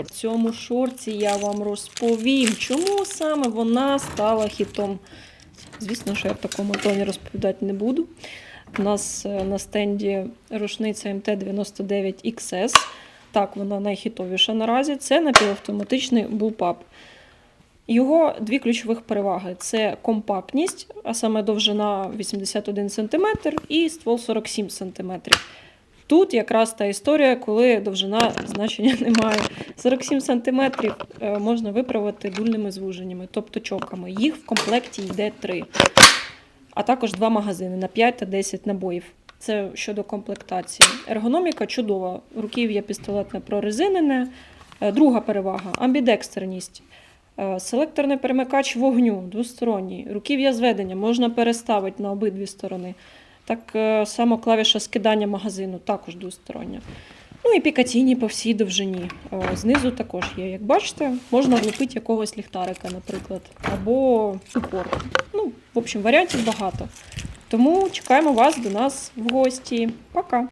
В цьому шорці я вам розповім, чому саме вона стала хітом. Звісно, що я в такому тоні розповідати не буду. У нас е, на стенді рушниця МТ-99XS. Так, вона найхітовіша наразі. Це напівавтоматичний булпап. Його дві ключових переваги: це компактність, а саме довжина 81 см і ствол 47 см. Тут якраз та історія, коли довжина значення немає. 47 см можна виправити дульними звуженнями, тобто чоками. Їх в комплекті йде 3. А також два магазини на 5 та 10 набоїв. Це щодо комплектації. Ергономіка чудова. Руків'я пістолетне прорезинене. Е, Друга перевага амбідекстерність. Е, Селекторний перемикач вогню двосторонній. Руків'я зведення можна переставити на обидві сторони. Так е, само клавіша скидання магазину також двостороння. Ну і пікаційні по всій довжині. Знизу також є. Як бачите, можна влупити якогось ліхтарика, наприклад, або упор. Ну, в общем, варіантів багато. Тому чекаємо вас до нас в гості. Пока!